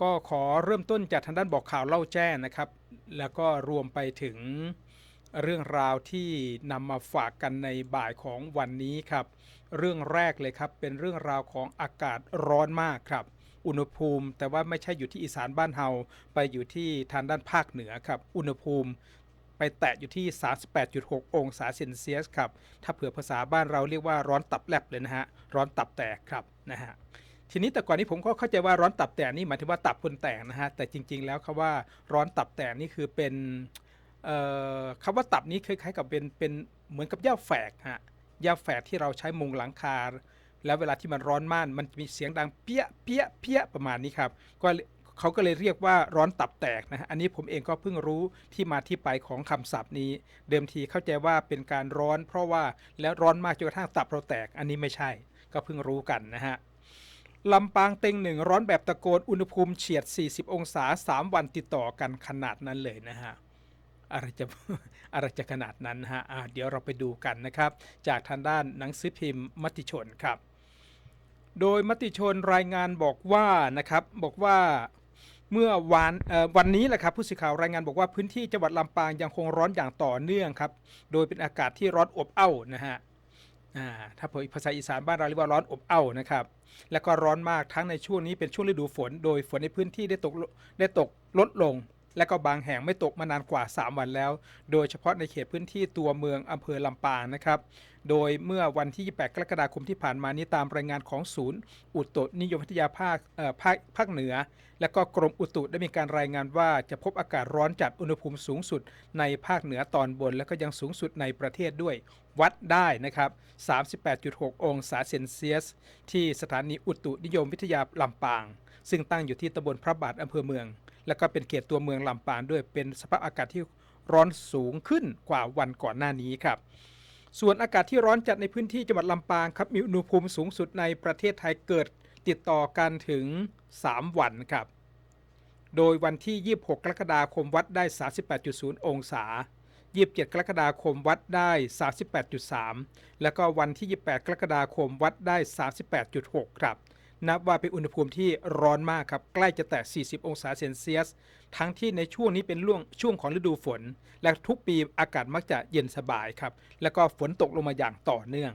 ก็ขอเริ่มต้นจากทางด้านบอกข่าวเล่าแจ้งนะครับ แล้วก็รวมไปถึงเรื่องราวที่นำมาฝากกันในบ่ายของวันนี้ครับ เรื่องแรกเลยครับเป็นเรื่องราวของอากาศร้อนมากครับ อุณหภูมิ แต่ว่าไม่ใช่อยู่ที่อีสานบ้านเฮาไปอยู่ที่ทางด้านภาคเหนือครับ อุณหภูมิไปแตะอยู่ที่ 38.6 องศาเซนเซียสครับ ถ้าเผื่อภาษาบ้านเราเรียกว่าร้อนตับแลบเลยนะฮะ ร้อนตับแตกครับนะฮะ ทีนี้แต่ก่อนนี้ผมก็เข้าใจว่าร้อนตับแตกนี่หมายถึงว่าตับคนแตกนะฮะแต่จริง ๆ แล้วคำว่าร้อนตับแตกนี่คือเป็นคำว่าตับนี้คล้ายๆกับเป็นเป็นเหมือนกับหญ้าแฝกฮะหญ้าแฝกที่เราใช้มุงหลังคา แล้วเวลาที่มันร้อนมากมันจะมีเสียงดังเปี้ยเปี้ยเปี้ยประมาณนี้ครับก็เขาก็เลยเรียกว่าร้อนตับแตกนะฮะอันนี้ผมเองก็เพิ่งรู้ที่มาที่ไปของคำศัพท์นี้ เดิมทีเข้าใจว่าเป็นการร้อน เพราะว่าแล้วร้อนมากจนกระทั่งตับเราแตก อันนี้ไม่ใช่ ก็เพิ่งรู้กันนะฮะ ลำปางเต็งหนึ่งร้อนแบบตะโกนอุณหภูมิเฉียด 40 องศา 3 วันติดต่อกันขนาดนั้นเลยนะฮะอะไรจะอะไรจะขนาดนั้นฮะะเดี๋ยวเราไปดูกันนะครับ จากทางด้านหนังสือพิมพ์มติชนครับ โดยมติชนรายงานบอกว่านะครับบอกว่าเมื่อวานวันนี้แหละครับผู้สื่อข่าวรายงานบอกว่าพื้นที่จังหวัดลำปางยังคงร้อนอย่างต่อเนื่องครับ โดยเป็นอากาศที่ร้อนอบอ้าวนะฮะ อ่าถ้าพูดภาษาอีสานบ้านเราเรียกว่าร้อนอบอ้าวนะครับ แล้วก็ร้อนมากทั้งในช่วงนี้เป็นช่วงฤดูฝน โดยฝนในพื้นที่ได้ตกได้ตกลดลง และก็บางแห่งไม่ตกมานานกว่า 3 วันแล้ว โดยเฉพาะในเขตพื้นที่ตัวเมืองอำเภอลำปางนะครับ โดยเมื่อวันที่ 28 กรกฎาคมที่ผ่านมานี้ตามรายงานของศูนย์ อุตุนิยมวิทยาภาคภาคภาคเหนือ และก็กรมอุตุได้มีการรายงานว่าจะพบอากาศร้อนจัดอุณหภูมิสูงสุดในภาคเหนือตอนบน และก็ยังสูงสุดในประเทศด้วย วัดได้นะครับ 38.6 องศาเซนเซียส ที่สถานีอุตุนิยมวิทยาลำปาง ซึ่งตั้งอยู่ที่ตำบลพระบาทอำเภอเมือง และก็เป็นเขตตัวเมืองลำปางด้วยเป็นสภาพอากาศที่ร้อนสูงขึ้นกว่าวันก่อนหน้านี้ครับ ส่วนอากาศที่ร้อนจัดในพื้นที่จังหวัดลำปางครับมีอุณหภูมิสูงสุดในประเทศไทยเกิดติดต่อกันถึง 3 วันครับ โดยวันที่ 26 กรกฎาคมวัดได้ 38.0 องศา 27 กรกฎาคมวัดได้ 38.3 แล้วก็วันที่ 28 กรกฎาคมวัดได้ 38.6 ครับ นับว่าเป็นอุณหภูมิที่ร้อนมากครับ ใกล้จะแตะ 40 องศาเซนเซียส ทั้งที่ในช่วงนี้เป็นช่วงช่วงของฤดูฝน และทุกปีอากาศมักจะเย็นสบายครับ แล้วก็ฝนตกลงมาอย่างต่อเนื่อง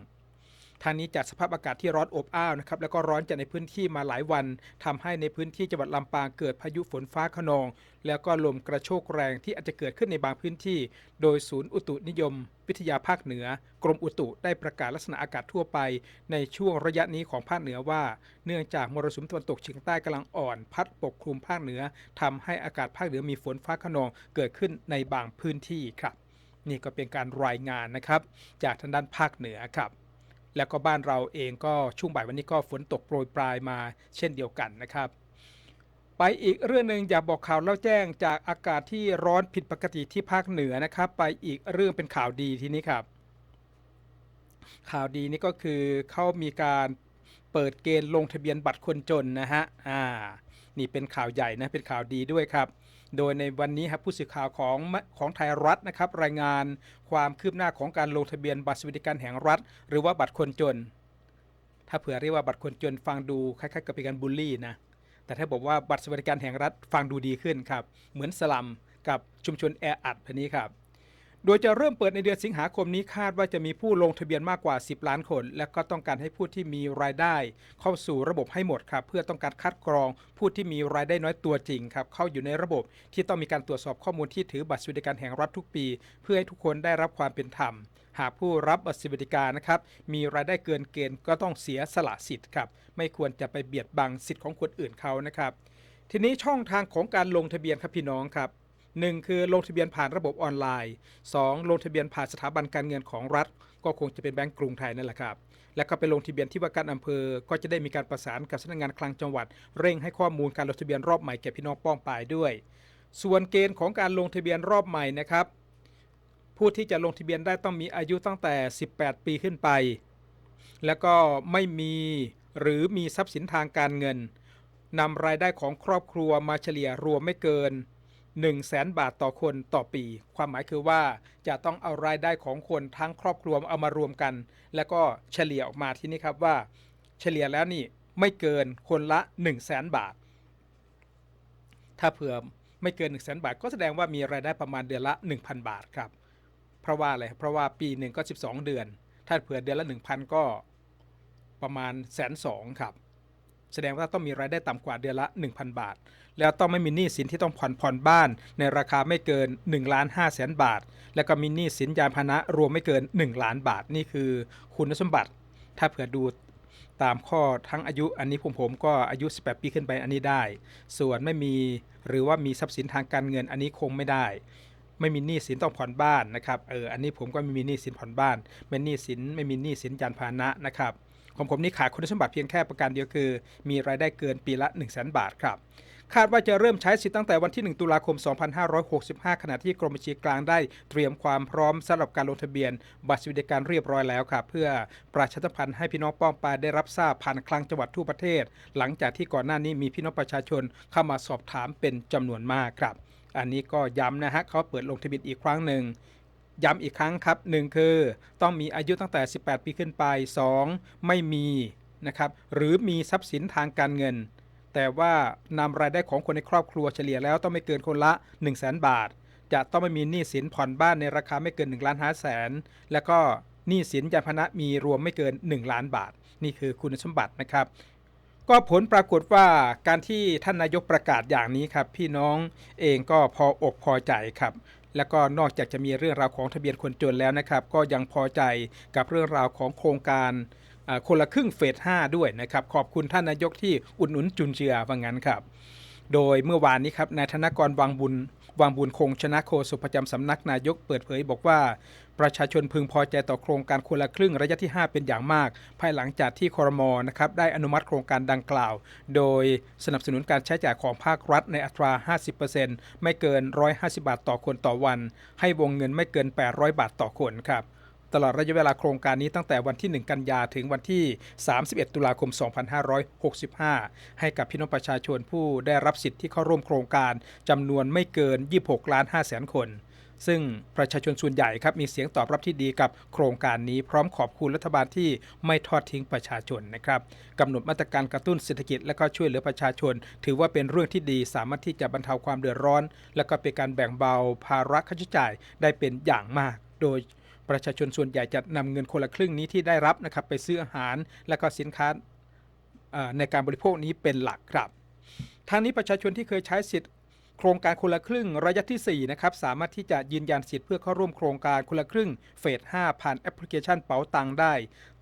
ทางนี้จากสภาพอากาศที่ร้อนอบอ้าวนะครับแล้วก็ร้อนจัดในพื้นที่มาหลายวันทำให้ในพื้นที่จังหวัดลำปางเกิดพายุฝนฟ้าขนอง แล้วก็ลมกระโชกแรงที่อาจจะเกิดขึ้นในบางพื้นที่ โดยศูนย์อุตุนิยม วิทยาภาคเหนือ กรมอุตุได้ประกาศลักษณะอากาศทั่วไป ในช่วงระยะนี้ของภาคเหนือว่า เนื่องจากมรสุมตะวันตกเฉียงใต้กำลังอ่อน พัดปกคลุมภาคเหนือทำให้อากาศภาคเหนือมีฝนฟ้าขนองเกิดขึ้นในบางพื้นที่ครับ นี่ก็เป็นการรายงานนะครับ จากทางด้านภาคเหนือครับ แล้วก็บ้านเราเองก็ช่วงบ่ายวันนี้ก็ฝนตกโปรยปลายมาเช่นเดียวกันนะครับ ไปอีกเรื่องหนึ่งอยากบอกข่าวเล่าแจ้งจากอากาศที่ร้อนผิดปกติที่ภาคเหนือนะครับ ไปอีกเรื่องเป็นข่าวดีทีนี้ครับ ข่าวดีนี่ก็คือเขามีการเปิดเกณฑ์ลงทะเบียนบัตรคนจนนะฮะอ่านี่เป็นข่าวใหญ่นะเป็นข่าวดีด้วยครับ โดยในวันนี้ครับผู้สื่อข่าวของของไทยรัฐนะครับรายงานความคืบหน้าของการลงทะเบียนบัตรสวัสดิการแห่งรัฐ หรือว่าบัตรคนจน ถ้าเผื่อเรียกว่าบัตรคนจนฟังดูคล้ายๆกับเป็นการบูลลี่นะแต่ถ้าบอกว่าบัตรสวัสดิการแห่งรัฐฟังดูดีขึ้นครับเหมือนสลัมกับชุมชนแออัดแบบนี้ครับ โดยจะเริ่มเปิดในเดือนสิงหาคมนี้คาดว่าจะมีผู้ลงทะเบียนมากกว่า 10 ล้านคน และก็ต้องการให้ผู้ที่มีรายได้ เข้าสู่ระบบให้หมดครับเพื่อต้องการคัดกรอง ผู้ที่มีรายได้น้อยตัวจริงครับเข้าอยู่ในระบบที่ต้องมีการตรวจสอบข้อมูลที่ถือบัตรสวัสดิการแห่งรัฐทุกปี เพื่อให้ทุกคนได้รับความเป็นธรรม หากผู้รับบัตรสวัสดิการนะครับมีรายได้เกินเกณฑ์ก็ต้องเสียสละสิทธิ์ครับไม่ควรจะไปเบียดบังสิทธิ์ของคนอื่นเขานะครับทีนี้ช่องทางของการลงทะเบียนครับพี่น้องครับ 1 คือลงทะเบียนผ่านระบบออนไลน์ 2 ลงทะเบียนผ่านสถาบันการเงินของรัฐ ก็คงจะเป็นแบงก์กรุงไทยนั่นแหละครับ แล้วก็ไปลงทะเบียนที่ว่าการอำเภอ ก็จะได้มีการประสานกับสำนักงานคลังจังหวัด เร่งให้ข้อมูลการลงทะเบียนรอบใหม่แก่พี่น้องป้องปายด้วย ส่วนเกณฑ์ของการลงทะเบียนรอบใหม่นะครับ ผู้ที่จะลงทะเบียนได้ต้องมีอายุตั้งแต่ 18 ปีขึ้นไป แล้วก็ไม่มีหรือมีทรัพย์สินทางการเงินนำรายได้ของครอบครัวมาเฉลี่ยรวมไม่เกิน 1 0 0 0 0แสนบาทต่อคนต่อปี ความหมายคือว่าจะต้องเอารายได้ของคนทั้งครอบครัวเอามารวมกัน แล้วก็เฉลี่ยออกมาที่นี่ครับว่า เฉลี่ยแล้วนี่ไม่เกินคนละ 1 0 0 0 0แสนบาท ถ้าเผื่อไม่เกิน 1 0 0 0 0แบาท ก็แสดงว่ามีรายได้ประมาณเดือนละ 1,000 บาทครับ เพราะว่าอะไรเพราะว่าปีหนึ่งก็ 12 เดือน ถ้าเผื่อเดือนละ 1,000 ก็ประมาณแสนสองครับ แสดงว่าต้องมีรายได้ต่ำกว่าเดือนละ 1,000 บาท แล้วต้องไม่มีหนี้สินที่ต้องผ่อนผ่อนบ้าน ในราคาไม่เกิน1ล้าน5แสนบาท แล้วก็มีหนี้สินยานพาหนะรวมไม่เกิน 1 ล้านบาทนี่คือคุณสมบัติ ถ้าเผื่อดูตามข้อทั้งอายุอันนี้ผมผมก็อายุ 18 ปีขึ้นไปอันนี้ได้ ส่วนไม่มีหรือว่ามีทรัพย์สินทางการเงินอันนี้คงไม่ได้ ไม่มีหนี้สินต้องผ่อนบ้านนะครับเอออันนี้ผมก็ไม่มีหนี้สินผ่อนบ้านไม่หนี้สินไม่มีหนี้สินยานพาหนะนะครับ ของผมนี่ขาดคุณสมบัติเพียงแค่ประการเดียวคือ มีรายได้เกินปีละ 1 0 0 0 0แบาทครับคาดว่าจะเริ่มใช้สิทธิ์ตั้งแต่วันที่ 1 ตุลาคม 2565 ขณะที่กรมบัญชีกลางได้เตรียมความพร้อมสำหรับการลงทะเบียน บัตรสวัสดิการเรียบร้อยแล้วครับเพื่อประชาสัมพันธ์ให้พี่น้องป้องปาได้รับทราบผ่านคลังจังหวัดทั่วประเทศ หลังจากที่ก่อนหน้านี้มีพี่น้องประชาชนเข้ามาสอบถามเป็นจำนวนมากครับ อันนี้ก็ย้ำนะฮะเขาเปิดลงทะเบียนอีกครั้งหนึ่ง ย้ำอีกครั้งครับ 1 คือต้องมีอายุตั้งแต่ 18 ปีขึ้นไป 2 ไม่มีนะครับหรือมีทรัพย์สินทางการเงิน แต่ว่านำรายได้ของคนในครอบครัวเฉลี่ยแล้วต้องไม่เกินคนละ 1 0 0 0 0แบาท จะต้องไม่มีหนี้สินผ่อนบ้านในราคาไม่เกิน1ล้าน5แสนแล้วก็หนี้สินยานพาหนะมีรวมไม่เกิน 1 ล้านบาท นี่คือคุณสมบัตินะครับ ก็ผลปรากฏว่าการที่ท่านนายกประกาศอย่างนี้ครับ พี่น้องเองก็พออกพอใจครับ แล้วก็นอกจากจะมีเรื่องราวของทะเบียนคนจนแล้วนะครับ ก็ยังพอใจกับเรื่องราวของโครงการคนละครึ่งเฟส5ด้วยนะครับ ขอบคุณท่านนายกที่อุดหนุนจุนเจือว่างั้นครับ โดยเมื่อวานนี้ครับนายธนกรวังบุญ วังบุญคงชนะโคสุประจำสำนักนายกเปิดเผยบอกว่า ประชาชนพึงพอใจต่อโครงการคนละครึ่งระยะที่ 5 เป็นอย่างมาก ภายหลังจากที่คอรมอนะครับได้อนุมัติโครงการดังกล่าว โดยสนับสนุนการใช้จ่ายของภาครัฐในอัตรา 50%ไม่เกิน 150 บาทต่อคนต่อวัน ให้วงเงินไม่เกิน 800 บาทต่อคนครับ ตลอดระยะเวลาโครงการนี้ตั้งแต่วันที่ 1 กันยาถึงวันที่ 31 ตุลาคม 2565 ให้กับพี่น้องประชาชนผู้ได้รับสิทธิ์ที่เข้าร่วมโครงการจำนวนไม่เกิน 26 ล้าน5แสนคน ซึ่งประชาชนส่วนใหญ่ครับมีเสียงตอบรับที่ดีกับโครงการนี้พร้อมขอบคุณรัฐบาลที่ไม่ทอดทิ้งประชาชนนะครับกำหนดมาตรการกระตุ้นเศรษฐกิจและก็ช่วยเหลือประชาชน ถือว่าเป็นเรื่องที่ดีสามารถที่จะบรรเทาความเดือดร้อน และก็เป็นการแบ่งเบาภาระค่าใช้จ่ายได้เป็นอย่างมาก โดย ประชาชนส่วนใหญ่จะนำเงินคนละครึ่งนี้ที่ได้รับนะครับไปซื้ออาหาร และก็สินค้าในการบริโภคนี้เป็นหลักครับทางนี้ประชาชนที่เคยใช้สิทธิ์ โครงการคนละครึ่งระยะที่4นะครับสามารถที่จะยืนยันสิทธิ์เพื่อเข้าร่วมโครงการคนละครึ่งเฟส5ผ่านแอปพลิเคชันเป๋าตังได้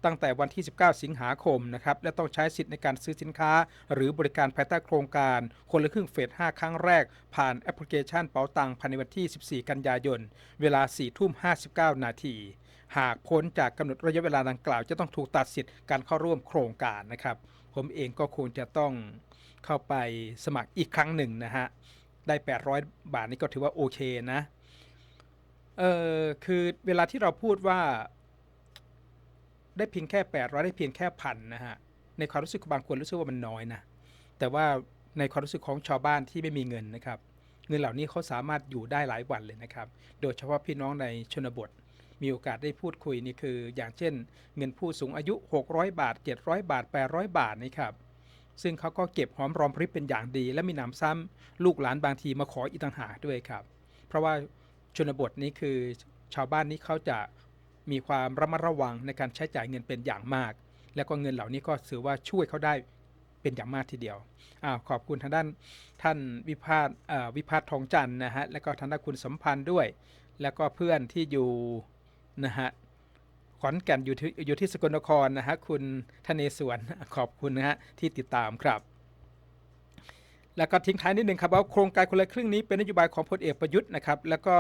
ตั้งแต่วันที่ 19 สิงหาคมนะครับและต้องใช้สิทธิ์ในการซื้อสินค้า หรือบริการภายใต้โครงการคนละครึ่งเฟส5ครั้งแรก ผ่านแอปพลิเคชันเป๋าตังภายในวันที่ 14 กันยายน เวลา4ทุ่ม59 นาทีหากพ้นจากกำหนดระยะเวลาดังกล่าวจะต้องถูกตัดสิทธิ์การเข้าร่วมโครงการนะครับ ผมเองก็คงจะต้องเข้าไปสมัครอีกครั้งหนึ่งนะฮะ ได้ 800 บาทนี่ก็ถือว่าโอเคนะเออคือเวลาที่เราพูดว่า ได้เพียงแค่ 800 ได้เพียงแค่พันนะฮะในความรู้สึกบางคนรู้สึกว่ามันน้อยนะแต่ว่าในความรู้สึกของชาวบ้านที่ไม่มีเงินนะครับ เงินเหล่านี้เขาสามารถอยู่ได้หลายวันเลยนะครับ โดยเฉพาะพี่น้องในชนบทมีโอกาสได้พูดคุยนี่คือ อย่างเช่น เงินผู้สูงอายุ 600 บาท 700 บาท 800 บาทนี่ครับ ซึ่งเขาก็เก็บหอมรอมริบเป็นอย่างดี และมีหนำซ้ำลูกหลานบางทีมาขออีกต่างหากด้วยครับ เพราะว่าชนบทนี้คือชาวบ้านนี้เขาจะมีความระมัดระวังในการใช้จ่ายเงินเป็นอย่างมาก แล้วก็เงินเหล่านี้ก็ถือว่าช่วยเขาได้เป็นอย่างมากทีเดียวอ้าวขอบคุณทางด้านท่านวิพาทวิพาททองจันทร์นะฮะ แล้วก็ทางด้านคุณสัมพันธ์ด้วย แล้วก็เพื่อนที่อยู่นะฮะ ขอนแก่นอยู่ที่อยู่ที่สกลนครนะฮะคุณธเนศวรขอบคุณนะฮะที่ติดตามครับ แล้วก็ทิ้งท้ายนิดหนึ่งครับว่าโครงการคนละครึ่งนี้เป็นนโยบายของพลเอกประยุทธ์นะครับแล้วก็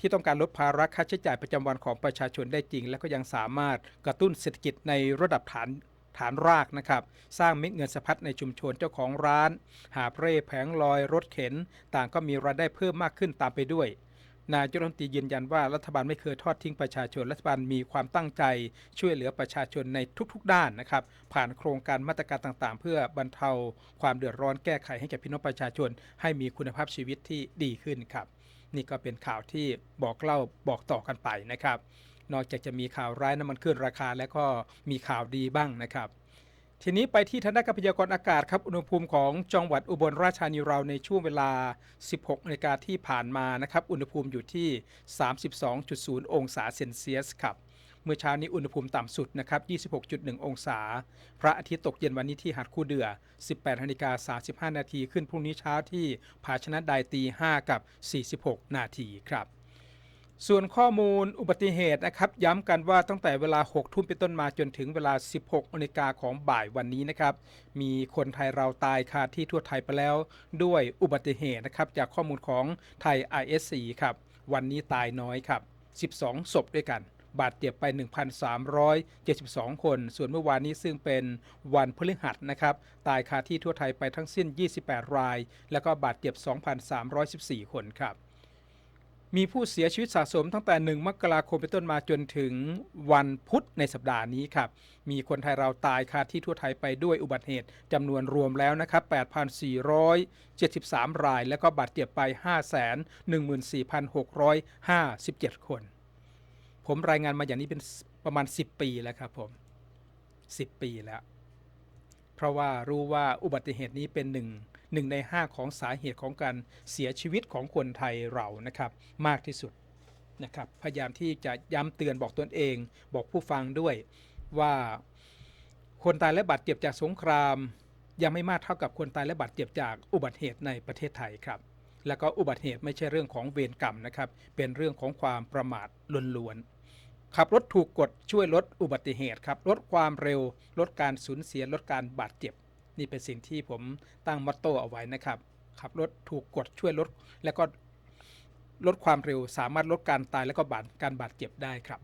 ที่ต้องการลดภาระค่าใช้จ่ายประจำวันของประชาชนได้จริง แล้วก็ยังสามารถกระตุ้นเศรษฐกิจในระดับฐานฐานรากนะครับ สร้างเม็ดเงินสะพัดในชุมชนเจ้าของร้าน หาเร่แผงลอยรถเข็น ต่างก็มีรายได้เพิ่มมากขึ้นตามไปด้วย นายกรัฐมนตรียืนยันว่ารัฐบาลไม่เคยทอดทิ้งประชาชน รัฐบาลมีความตั้งใจ ช่วยเหลือประชาชนในทุกๆ ด้านนะครับ ผ่านโครงการมาตรการต่างๆ เพื่อบรรเทาความเดือดร้อนแก้ไขให้แก่พี่น้องประชาชน ให้มีคุณภาพชีวิตที่ดีขึ้นครับ นี่ก็เป็นข่าวที่บอกเล่าบอกต่อกันไปนะครับ นอกจากจะมีข่าวร้ายน้ำมันขึ้นราคาแล้วก็มีข่าวดีบ้างนะครับ ทีนี้ไปที่ทางด้านการพยากรณ์อากาศครับ อุณหภูมิของจังหวัดอุบลราชธานีเราในช่วงเวลา 16นาฬิกาที่ผ่านมานะครับ อุณหภูมิอยู่ที่ 32.0 องศาเซนเซียสครับ เมื่อเช้านี้อุณหภูมิต่ำสุดนะครับ 26.1 องศา พระอาทิตย์ตกเย็นวันนี้ที่หาดคูเดือ 18นาฬิกา35 นาที ขึ้นพรุ่งนี้เช้าที่ภาชนะไดตี 5 กับ 46 นาทีครับ ส่วนข้อมูลอุบัติเหตุนะครับ ย้ำกันว่าตั้งแต่เวลา 6 ทุ่มเป็นต้นมาจนถึงเวลา 16นาฬิกาของบ่ายวันนี้นะครับ มีคนไทยเราตายคาที่ทั่วไทยไปแล้ว ด้วยอุบัติเหตุนะครับ จากข้อมูลของไทย ISC ครับ วันนี้ตายน้อยครับ 12 ศพด้วยกันบาดเจ็บไป 1,372 คน ส่วนเมื่อวานนี้ซึ่งเป็นวันพฤหัสนะครับ ตายคาที่ทั่วไทยไปทั้งสิ้น 28 ราย แล้วก็บาดเจ็บ 2,314 คนครับ มีผู้เสียชีวิตสะสมตั้งแต่ 1 มกราคมเป็นต้นมาจนถึงวันพุธในสัปดาห์นี้ครับ มีคนไทยเราตายคาที่ทั่วไทยไปด้วยอุบัติเหตุจำนวนรวมแล้วนะครับ 8,473 ราย แล้วก็บาดเจ็บไป 514,657 คน ผมรายงานมาอย่างนี้เป็นประมาณ 10 ปีแล้วครับผม 10 ปีแล้ว เพราะว่ารู้ว่าอุบัติเหตุนี้เป็นหนึ่ง หนึ่งใน 5 ของสาเหตุของการเสียชีวิตของคนไทยเรานะครับมากที่สุดนะครับพยายามที่จะย้ำเตือนบอกตนเอง บอกผู้ฟังด้วยว่าคนตายและบาดเจ็บจากสงคราม ยังไม่มากเท่ากับคนตายและบาดเจ็บจากอุบัติเหตุในประเทศไทยครับ แล้วก็อุบัติเหตุไม่ใช่เรื่องของเวรกรรมนะครับ เป็นเรื่องของความประมาทล้วนๆขับรถถูกกฎช่วยลดอุบัติเหตุครับลดความเร็ว ลดการสูญเสียลดการบาดเจ็บ นี่เป็นสิ่งที่ผมตั้งมอตโต้เอาไว้นะครับขับรถถูกกดช่วยลด และก็ลดความเร็วสามารถลดการตายและก็บาดการบาดเจ็บได้ครับ